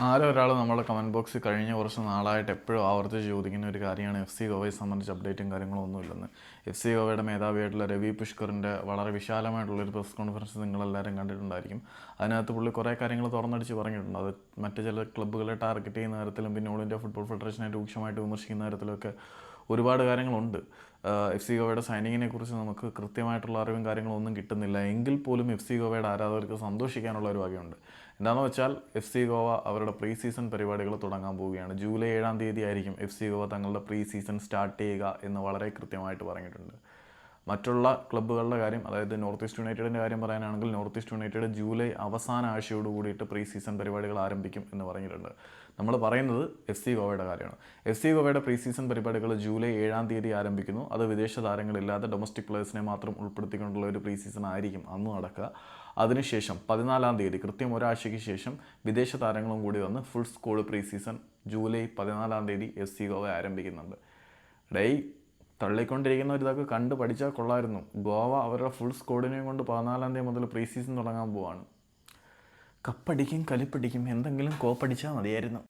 ആരോ ഒരാൾ നമ്മുടെ കമന്റ് ബോക്സിൽ കഴിഞ്ഞ കുറച്ച് നാളായിട്ട് എപ്പോഴും ആവർത്തിച്ച് ചോദിക്കുന്ന ഒരു കാര്യമാണ് എഫ് സി ഗോവയെ സംബന്ധിച്ച് അപ്ഡേറ്റും കാര്യങ്ങളും ഒന്നുമില്ലെന്ന്. എഫ് സി ഗോവയുടെ മേധാവിയായിട്ടുള്ള രവി പുഷ്കറിന്റെ വളരെ വിശാലമായിട്ടുള്ളൊരു പ്രസ് കോൺഫറൻസ് നിങ്ങളെല്ലാവരും കണ്ടിട്ടുണ്ടായിരിക്കും. അതിനകത്ത് പുള്ളി കുറേ കാര്യങ്ങൾ തുറന്നടിച്ച് പറഞ്ഞിട്ടുണ്ട്. അത് മറ്റ് ചില ക്ലബ്ബുകളെ ടാർഗറ്റ് ചെയ്യുന്ന തരത്തിലും പിന്നെ ഓൾ ഇന്ത്യ ഫുട്ബോൾ ഫെഡറേഷനെ രൂക്ഷമായിട്ട് വിമർശിക്കുന്ന തരത്തിലൊക്കെ ഒരുപാട് കാര്യങ്ങളുണ്ട്. എഫ് സി ഗോവയുടെ സൈനിങ്ങിനെ കുറിച്ച് നമുക്ക് കൃത്യമായിട്ടുള്ള അറിവും കാര്യങ്ങളും ഒന്നും കിട്ടുന്നില്ല. എങ്കിൽ പോലും എഫ് സി ഗോവയുടെ ആരാധകർക്ക് സന്തോഷിക്കാനുള്ള ഒരു വകയുണ്ട്. എന്താണെന്ന് വെച്ചാൽ എഫ് സി ഗോവ അവരുടെ പ്രീ സീസൺ പരിപാടികൾ തുടങ്ങാൻ പോവുകയാണ്. ജൂലൈ ഏഴാം തീയതി ആയിരിക്കും എഫ് സി ഗോവ തങ്ങളുടെ പ്രീ സീസൺ സ്റ്റാർട്ട് ചെയ്യുക എന്ന് വളരെ കൃത്യമായിട്ട് പറഞ്ഞിട്ടുണ്ട്. മറ്റുള്ള ക്ലബ്ബുകളുടെ കാര്യം അതായത് നോർത്ത് ഈസ്റ്റ് യുണൈറ്റഡിന്റെ കാര്യം പറയാനാണെങ്കിൽ നോർത്ത് ഈസ്റ്റ് യുണൈറ്റഡ് ജൂലൈ അവസാന ആഴ്ചയോട് കൂടിയിട്ട് പ്രീ സീസൺ പരിപാടികൾ ആരംഭിക്കും എന്ന് പറഞ്ഞിട്ടുണ്ട്. നമ്മൾ പറയുന്നത് എഫ് സി ഗോവയുടെ കാര്യമാണ്. എഫ് സി ഗോവയുടെ പ്രീ സീസൺ പരിപാടികൾ ജൂലൈ ഏഴാം തീയതി ആരംഭിക്കുന്നു. അത് വിദേശ താരങ്ങളില്ലാതെ ഡൊമസ്റ്റിക് പ്ലേയേഴ്സിനെ മാത്രം ഉൾപ്പെടുത്തിക്കൊണ്ടുള്ള ഒരു പ്രീ സീസൺ ആയിരിക്കും അന്ന് നടക്കുക. അതിനുശേഷം പതിനാലാം തീയതി കൃത്യം ഒരാഴ്ചയ്ക്ക് ശേഷം വിദേശ താരങ്ങളും കൂടി വന്ന് full squad pre season July പതിനാലാം തീയതി എഫ് സി ഗോവ ആരംഭിക്കുന്നുണ്ട്. ഡേയ് തള്ളിക്കൊണ്ടിരിക്കുന്ന ഒരു ഇതൊക്കെ കണ്ട് പഠിച്ചാൽ കൊള്ളായിരുന്നു. ഗോവ അവരുടെ ഫുൾ സ്കോഡിനെയും കൊണ്ട് പതിനാലാം തീയതി മുതൽ പ്രീ സീസൺ തുടങ്ങാൻ പോവാണ്. കപ്പടിക്കും കലിപ്പടിക്കും എന്തെങ്കിലും കോപ്പടിച്ചാൽ മതിയായിരുന്നു.